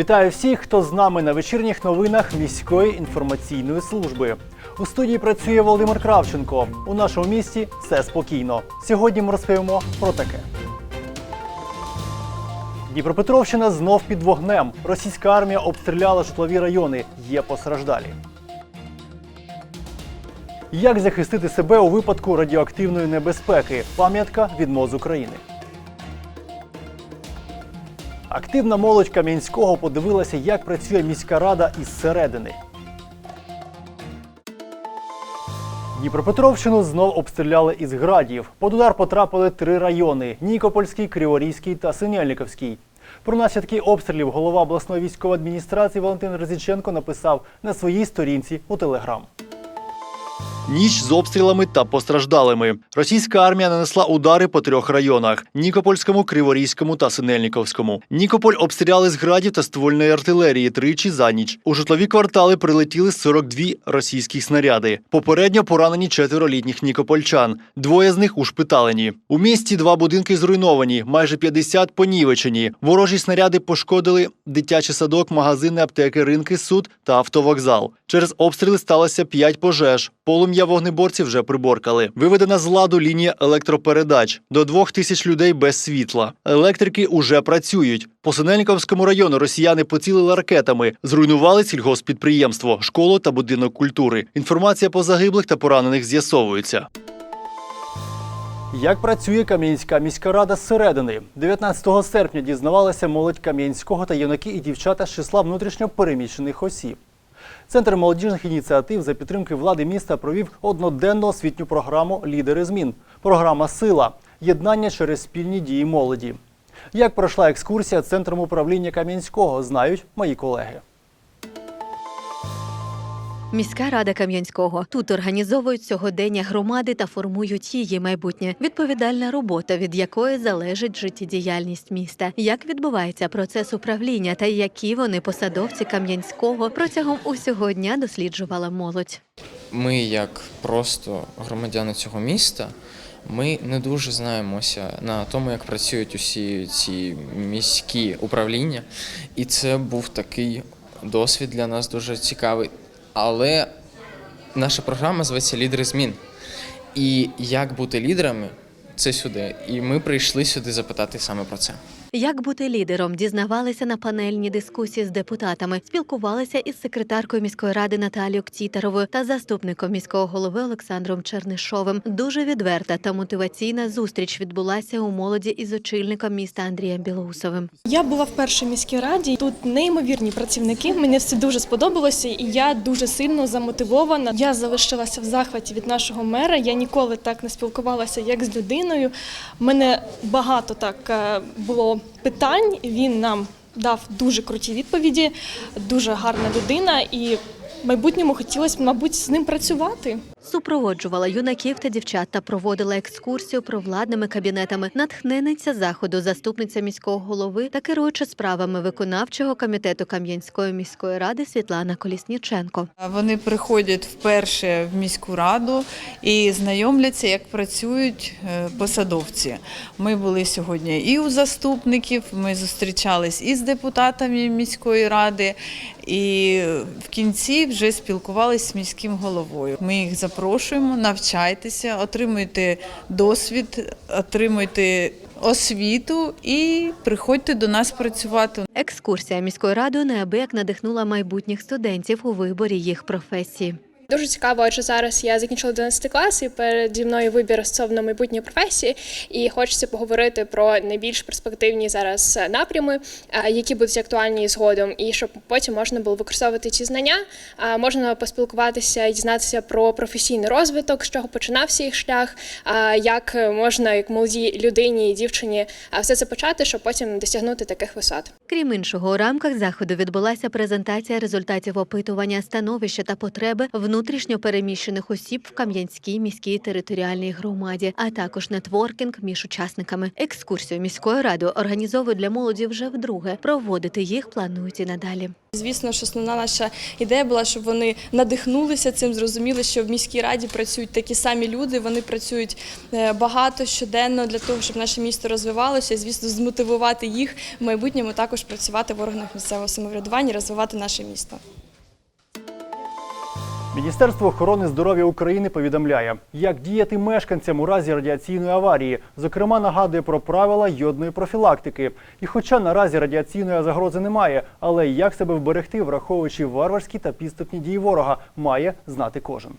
Вітаю всіх, хто з нами на вечірніх новинах міської інформаційної служби. У студії працює Володимир Кравченко. У нашому місті все спокійно. Сьогодні ми розповімо про таке. Дніпропетровщина знов під вогнем. Російська армія обстріляла житлові райони. Є постраждалі. Як захистити себе у випадку радіоактивної небезпеки? Пам'ятка від МОЗ України. Активна молодь Кам'янського подивилася, як працює міська рада із середини. Дніпропетровщину знов обстріляли із градів. Под удар потрапили три райони: Нікопольський, Криворізький та Синельниковський. Про наслідки обстрілів голова обласної військової адміністрації Валентин Резіченко написав на своїй сторінці у Телеграм. Ніч з обстрілами та постраждалими. Російська армія нанесла удари по трьох районах: Нікопольському, Криворізькому та Синельниковському. Нікополь обстріляли з градів та ствольної артилерії тричі за ніч. У житлові квартали прилетіли 42 російських снаряди. Попередньо поранені четверо літніх нікопольчан. Двоє з них ушпиталені. У місті два будинки зруйновані, майже 50 понівечені. Ворожі снаряди пошкодили дитячий садок, магазини, аптеки, ринки, суд та автовокзал. Через обстріли сталося 5 пожеж. Полум'я вогнеборці вже приборкали. Виведена з ладу лінія електропередач. До двох тисяч людей без світла. Електрики уже працюють. По Синельниковському району росіяни поцілили ракетами, зруйнували сільгоспідприємство, школу та будинок культури. Інформація по загиблих та поранених з'ясовується. Як працює Кам'янська міська рада зсередини? 19 серпня дізнавалася молодь Кам'янського та юнаки і дівчата з числа внутрішньо переміщених осіб. Центр молодіжних ініціатив за підтримки влади міста провів одноденну освітню програму Лідери змін. Програма Сила єднання через спільні дії молоді. Як пройшла екскурсія центром управління Кам'янського, знають мої колеги. Міська рада Кам'янського тут організовують сьогодення громади та формують її майбутнє. Відповідальна робота, від якої залежить життєдіяльність міста. Як відбувається процес управління та які вони посадовці Кам'янського протягом усього дня досліджувала молодь. Ми, як просто громадяни цього міста, ми не дуже знаємося на тому, як працюють усі ці міські управління, і це був такий досвід для нас дуже цікавий. Але наша програма зветься Лідери змін. І як бути лідерами це сюди. І ми прийшли сюди запитати саме про це. Як бути лідером, дізнавалися на панельній дискусії з депутатами, спілкувалися із секретаркою міської ради Наталією Ктітеровою та заступником міського голови Олександром Чернишовим. Дуже відверта та мотиваційна зустріч відбулася у молоді із очільником міста Андрієм Білоусовим. Я була в міській раді. Тут неймовірні працівники. Мені все дуже сподобалося, і я дуже сильно замотивована. Я залишилася в захваті від нашого мера. Я ніколи так не спілкувалася, як з людиною. Мене багато так е, було питань. Він нам дав дуже круті відповіді, дуже гарна людина, і в майбутньому хотілося б, мабуть, з ним працювати. Супроводжувала юнаків та дівчат та проводила екскурсію провладними кабінетами. Натхненниця заходу, заступниця міського голови та керуюча справами виконавчого комітету Кам'янської міської ради Світлана Колісніченко. Вони приходять вперше в міську раду і знайомляться, як працюють е, посадовці. Ми були сьогодні і у заступників, ми зустрічались і з депутатами міської ради, і в кінці вже спілкувалися з міським головою. Ми їх запрошуємо, навчайтеся, отримуйте досвід, отримуйте освіту і приходьте до нас працювати. Екскурсія міською радою неабияк надихнула майбутніх студентів у виборі їх професії. Дуже цікаво, адже зараз я закінчила 11 клас і переді мною вибір стосовно майбутньої професії, і хочеться поговорити про найбільш перспективні зараз напрями, які будуть актуальні згодом, і щоб потім можна було використовувати ці знання. Можна поспілкуватися і дізнатися про професійний розвиток, з чого починався їх шлях, як можна як молодій людині і дівчині все це почати, щоб потім досягнути таких висот. Крім іншого, у рамках заходу відбулася презентація результатів опитування становища та потреби внутрішньо внутрішньо переміщених осіб в Кам'янській міській територіальній громаді, а також нетворкінг між учасниками. Екскурсію міської ради організовують для молоді вже вдруге. Проводити їх планують і надалі. Звісно, що основна наша ідея була, щоб вони надихнулися цим, зрозуміли, що в міській раді працюють такі самі люди. Вони працюють е, багато щоденно для того, щоб наше місто розвивалося. І, звісно, змотивувати їх в майбутньому також працювати в органах місцевого самоврядування, розвивати наше місто. Міністерство охорони здоров'я України повідомляє, як діяти мешканцям у разі радіаційної аварії. Зокрема, нагадує про правила йодної профілактики. І хоча наразі радіаційної загрози немає, але як себе вберегти, враховуючи варварські та підступні дії ворога, має знати кожен.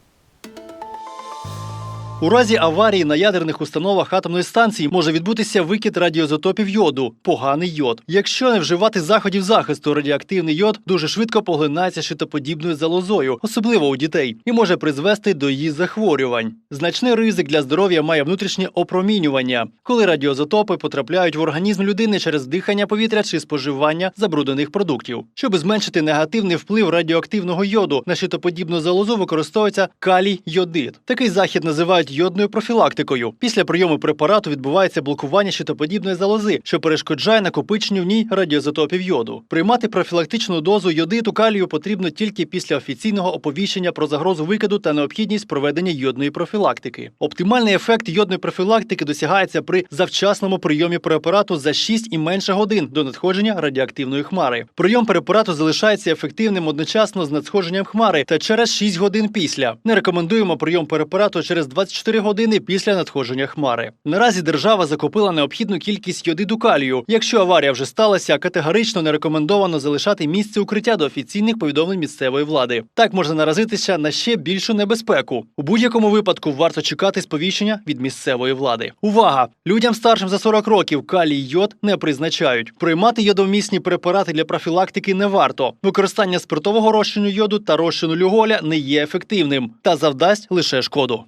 У разі аварії на ядерних установах атомної станції може відбутися викид радіоізотопів йоду, поганий йод. Якщо не вживати заходів захисту, радіоактивний йод дуже швидко поглинається щитоподібною залозою, особливо у дітей, і може призвести до її захворювань. Значний ризик для здоров'я має внутрішнє опромінювання, коли радіоізотопи потрапляють в організм людини через дихання повітря чи споживання забруднених продуктів. Щоб зменшити негативний вплив радіоактивного йоду на щитоподібну залозу, використовується калій йодид. Такий захід називають йодною профілактикою. Після прийому препарату відбувається блокування щитоподібної залози, що перешкоджає накопиченню в ній радіоізотопів йоду. Приймати профілактичну дозу йодиту калію потрібно тільки після офіційного оповіщення про загрозу викиду та необхідність проведення йодної профілактики. Оптимальний ефект йодної профілактики досягається при завчасному прийомі препарату за 6 і менше годин до надходження радіоактивної хмари. Прийом препарату залишається ефективним одночасно з надходженням хмари та через 6 годин після. Не рекомендуємо прийом препарату через 24 години після надходження хмари. Наразі держава закупила необхідну кількість йодиду калію. Якщо аварія вже сталася, категорично не рекомендовано залишати місце укриття до офіційних повідомлень місцевої влади. Так можна наразитися на ще більшу небезпеку. У будь-якому випадку варто чекати сповіщення від місцевої влади. Увага! Людям старшим за 40 років калій йод не призначають. Приймати йодовмісні препарати для профілактики не варто. Використання спиртового розчину йоду та розчину люголя не є ефективним та завдасть лише шкоду.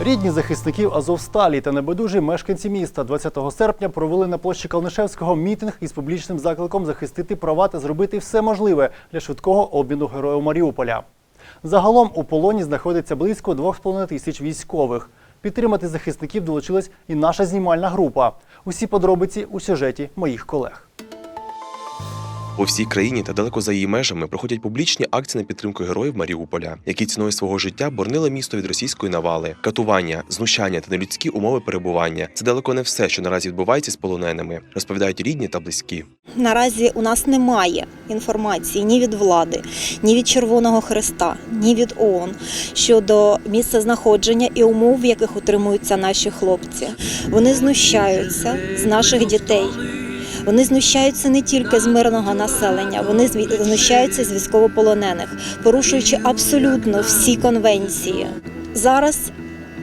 Рідні захисників Азовсталі та небайдужі мешканці міста 20 серпня провели на площі Калнишевського мітинг із публічним закликом захистити права та зробити все можливе для швидкого обміну героїв Маріуполя. Загалом у полоні знаходиться близько 2,5 тисяч військових. Підтримати захисників долучилась і наша знімальна група. Усі подробиці у сюжеті моїх колег. У всій країні та далеко за її межами проходять публічні акції на підтримку героїв Маріуполя, які ціною свого життя боронили місто від російської навали, катування, знущання та нелюдські умови перебування. Це далеко не все, що наразі відбувається з полоненими, розповідають рідні та близькі. Наразі у нас немає інформації ні від влади, ні від Червоного Хреста, ні від ООН щодо місця знаходження і умов, в яких утримуються наші хлопці. Вони знущаються з наших дітей. Вони знущаються не тільки з мирного населення, вони знущаються з військовополонених, порушуючи абсолютно всі конвенції. Зараз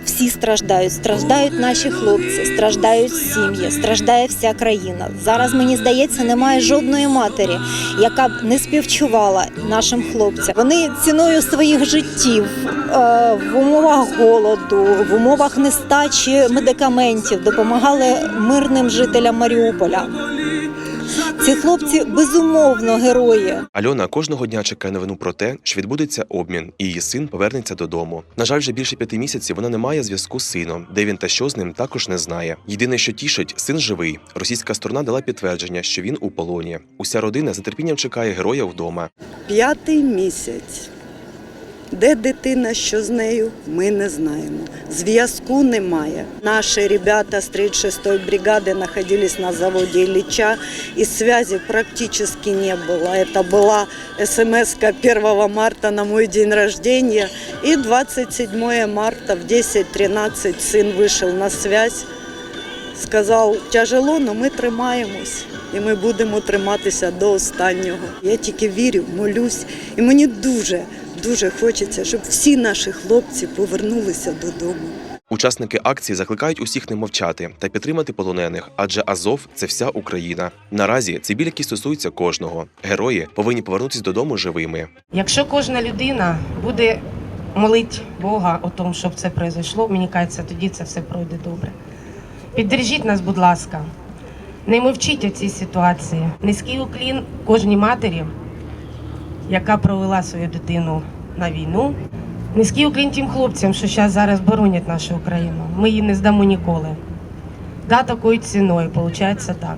всі страждають, страждають наші хлопці, страждають сім'ї, страждає вся країна. Зараз мені здається, немає жодної матері, яка б не співчувала нашим хлопцям. Вони ціною своїх життів е, в умовах голоду, в умовах нестачі медикаментів допомагали мирним жителям Маріуполя. Ці хлопці безумовно герої. Альона кожного дня чекає новину про те, що відбудеться обмін, і її син повернеться додому. На жаль, вже більше п'яти місяців вона не має зв'язку з сином, де він та що з ним також не знає. Єдине, що тішить, син живий. Російська сторона дала підтвердження, що він у полоні. Уся родина з нетерпінням чекає героя вдома. П'ятий місяць. Де дитина, що з нею, ми не знаємо. Зв'язку немає. Наші ребята з 36-ї бригади знаходились на заводі Ілліча, і связи практически не було. Это была смс 1 марта на мой день рождения, и 27 марта в 10.13 сын вышел на связь, сказав, тяжело, але ми тримаємось. І ми будемо триматися до останнього. Я тільки вірю, молюсь, і мені дуже, дуже хочеться, щоб всі наші хлопці повернулися додому. Учасники акції закликають усіх не мовчати та підтримати полонених, адже Азов це вся Україна. Наразі це біль, який стосується кожного. Герої повинні повернутися додому живими. Якщо кожна людина буде молити Бога о тому, щоб це произошло, мені кажеться, тоді це все пройде добре. Піддержіть нас, будь ласка, не мовчіть у цій ситуації. Низький уклін кожній матері, яка провела свою дитину на війну. Низький тим хлопцям, що зараз зараз боронять нашу Україну. Ми її не здамо ніколи. Да, такою ціною, виходить так.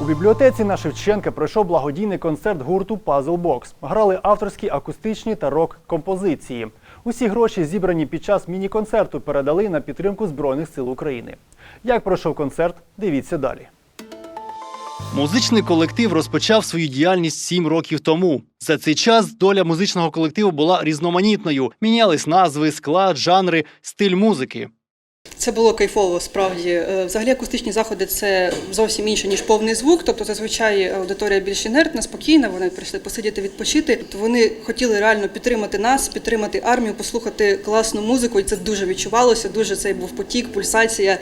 У бібліотеці на Шевченка пройшов благодійний концерт гурту Box. Грали авторські акустичні та рок-композиції. Усі гроші, зібрані під час міні-концерту, передали на підтримку Збройних сил України. Як пройшов концерт, дивіться далі. Музичний колектив розпочав свою діяльність сім років тому. За цей час доля музичного колективу була різноманітною. Мінялись назви, склад, жанри, стиль музики. Це було кайфово, справді. Е, Взагалі акустичні заходи це зовсім інше, ніж повний звук. Тобто зазвичай аудиторія більш інертна, спокійна, вони прийшли посидіти, відпочити. Тобто вони хотіли реально підтримати нас, підтримати армію, послухати класну музику, і це дуже відчувалося. Дуже цей був потік, пульсація.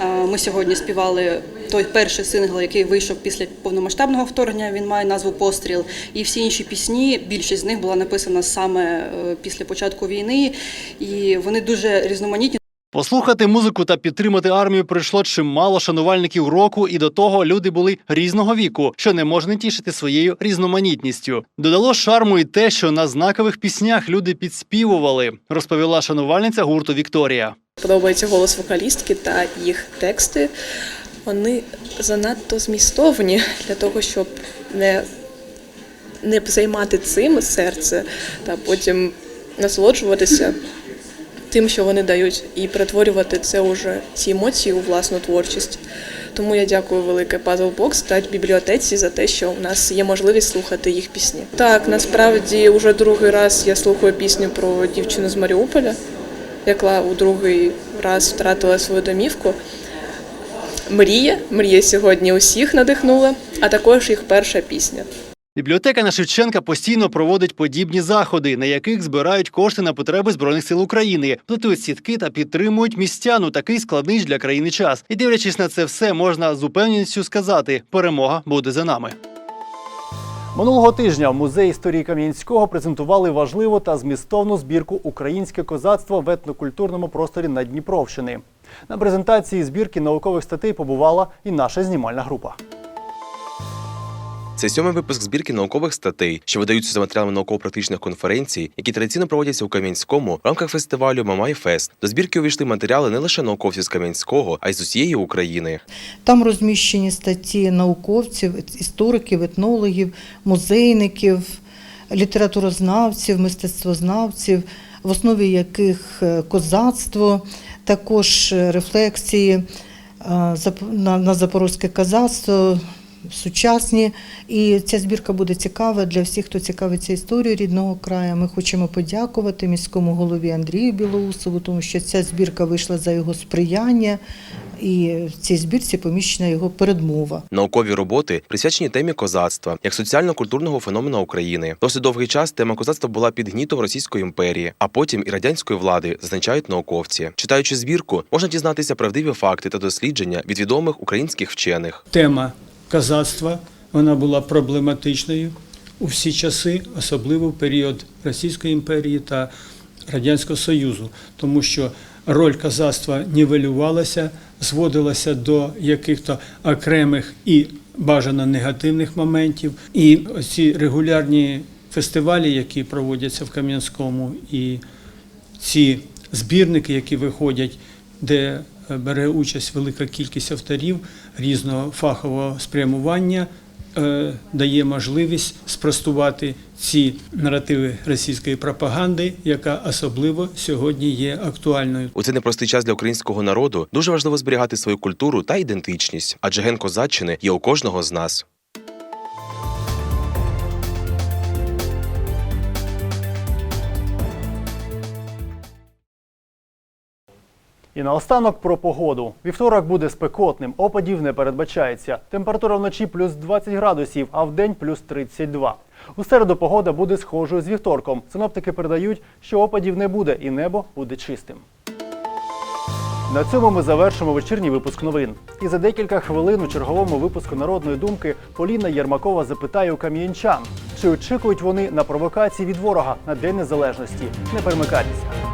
Е, Ми сьогодні співали той перший сингл, який вийшов після повномасштабного вторгнення. Він має назву Постріл. І всі інші пісні, більшість з них була написана саме е, після початку війни, і вони дуже різноманітні. Послухати музику та підтримати армію прийшло чимало шанувальників року, і до того люди були різного віку, що не можна тішити своєю різноманітністю. Додало шарму і те, що на знакових піснях люди підспівували, розповіла шанувальниця гурту Вікторія. Подобається голос вокалістки та їх тексти. Вони занадто змістовні для того, щоб не, не займати цим серце та потім насолоджуватися тим, що вони дають, і перетворювати це уже ці емоції у власну творчість. Тому я дякую велике Puzzle Box та бібліотеці за те, що у нас є можливість слухати їх пісні. Так, насправді вже другий раз я слухаю пісню про дівчину з Маріуполя, яка у другий раз втратила свою домівку. Мрія, мрія сьогодні усіх надихнула, а також їх перша пісня. Бібліотека на Шевченка постійно проводить подібні заходи, на яких збирають кошти на потреби збройних сил України, плетуть сітки та підтримують містян у такий складний для країни час. І дивлячись на це все, можна з упевненістю сказати: перемога буде за нами. Минулого тижня в музеї історії Кам'янського презентували важливу та змістовну збірку Українське козацтво в етнокультурному просторі Надніпровщини. На презентації збірки наукових статей побувала і наша знімальна група. Це сьомий випуск збірки наукових статей, що видаються за матеріалами науково-практичних конференцій, які традиційно проводяться у Кам'янському в рамках фестивалю Мамай Фест. До збірки увійшли матеріали не лише науковців з Кам'янського, а й з усієї України. Там розміщені статті науковців, істориків, етнологів, музейників, літературознавців, мистецтвознавців, в основі яких е, козацтво, також е, рефлексії е, на запорозьке козацтво. Сучасні, і ця збірка буде цікава для всіх, хто цікавиться історією рідного краю. Ми хочемо подякувати міському голові Андрію Білоусову, тому що ця збірка вийшла за його сприяння, і в цій збірці поміщена його передмова. Наукові роботи присвячені темі козацтва як соціально-культурного феномена України. Досить довгий час тема козацтва була під гнітом Російської імперії, а потім і радянської влади, зазначають науковці. Читаючи збірку, можна дізнатися правдиві факти та дослідження від відомих українських вчених. Тема казацтва вона була проблематичною у всі часи, особливо в період Російської імперії та Радянського Союзу, тому що роль казацтва нівелювалася, зводилася до яких-то окремих і бажано негативних моментів. І ці регулярні фестивалі, які проводяться в Кам'янському, і ці збірники, які виходять, де бере участь велика кількість авторів різного фахового спрямування, е, дає можливість спростувати ці наративи російської пропаганди, яка особливо сьогодні є актуальною. У цей непростий час для українського народу дуже важливо зберігати свою культуру та ідентичність, адже ген козаччини є у кожного з нас. І наостанок про погоду. Вівторок буде спекотним, опадів не передбачається. Температура вночі плюс 20 градусів, а вдень плюс 32. У середу погода буде схожою з вівторком. Синоптики передають, що опадів не буде і небо буде чистим. На цьому ми завершимо вечірній випуск новин. І за декілька хвилин у черговому випуску народної думки Поліна Єрмакова запитає у кам'янчан, чи очікують вони на провокації від ворога на День Незалежності. Не перемикайтеся.